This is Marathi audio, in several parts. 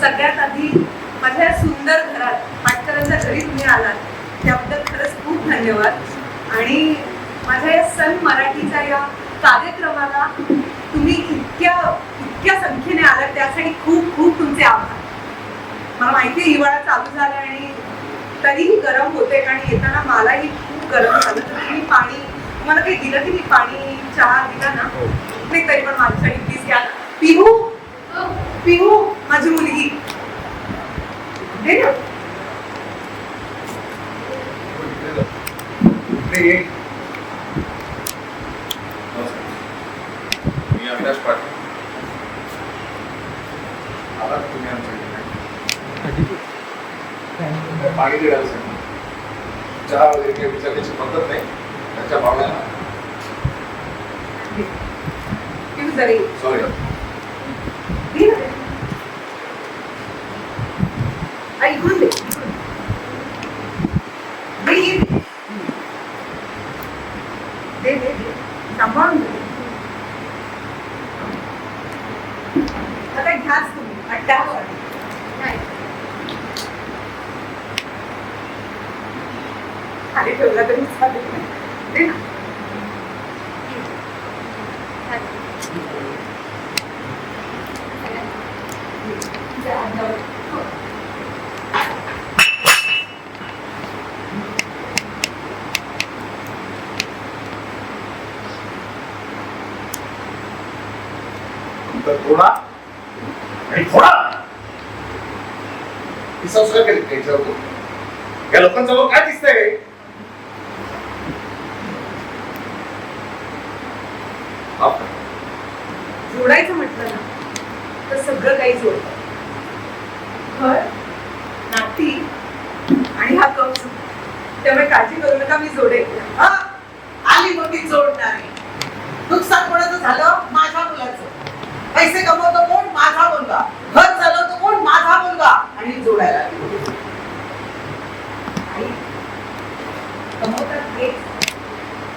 सगळ्यात आधी माझ्या सुंदर घरात पाटकरांच्या घरी तुम्ही आलात. त्याबद्दल खरंच खूप धन्यवाद. आणि माझ्या या सन मराठीच्या या कार्यक्रमाला तुम्ही इतक्या इतक्या संख्येने आलात त्यासाठी खूप खूप तुमचे आभार. मला माहिती आहे हिवाळा चालू झाला आणि तरीही गरम होते कारण येताना मलाही खूप गरम झालं. तर तुम्ही पाणी तुम्हाला काही दिलं की नाही? पाणी चहा दिला ना? नाही तरी पण माझ्यासाठी प्लीज घ्या पिहू! पिहू! माझी मुलगी. मी अभ्यास पाठव आला तुम्ही आमच्या पाणी दिलं असेल चहा वगैरे काही विचारण्याची पद्धत नाही. त्याच्या भावना. सॉरी दे ना ऐकून दे सांभाळून आता घ्याच तुम्ही खाली ठेवला तरी चालेल. तर थोडा आणि थोडा ही संस्कार केली त्याच्यावर या लोकांसमोर काय दिसतंय जोडायचं म्हटलं ना तर सगळं काही जोडत. घर नाती आणि हा कप त्यामुळे काळजी करू नका मी जोडेल आली मग ती जोडणारी नुकसान कोणाचं झालं? माझ्या मुलाचं. पैसे कमवतो कोण? माझा मुलगा. घर चालवतो कोण? माझा मुलगा. आणि जोडायला कमवतात हेच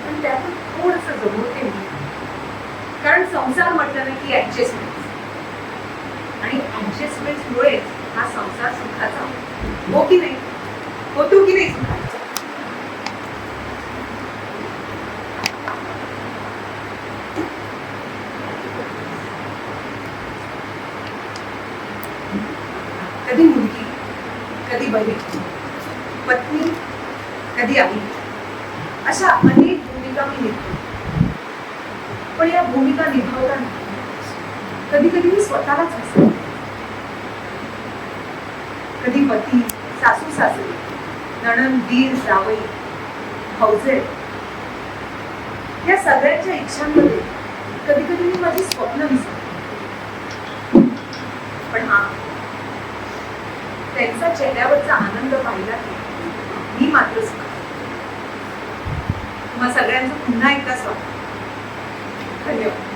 पण त्यातून थोडस जमवते मी. कारण संसार म्हटलं ना की ऍडजस्टमेंट आणि ऍडजस्टमेंटमुळे हा संसार सुखाचा हो की नाही? होतो की नाही सुखाचा? कधी मुलगी कधी बहीण पत्नी कधी आई अशा अनेक भूमिका मी निभतो पण या भूमिका निभावताना कधी कधी मी स्वतःलाच असते कधी पती सासू सासरे नणंद दीर जावई भाऊजे या सगळ्यांच्या इच्छांमध्ये कधी कधी मी माझी स्वप्न विसरते पण हा त्यांचा चेहऱ्यावरचा आनंद पाहिला की मी मात्र मग सगळ्यांचं पुन्हा एकदा स्वागत. धन्यवाद.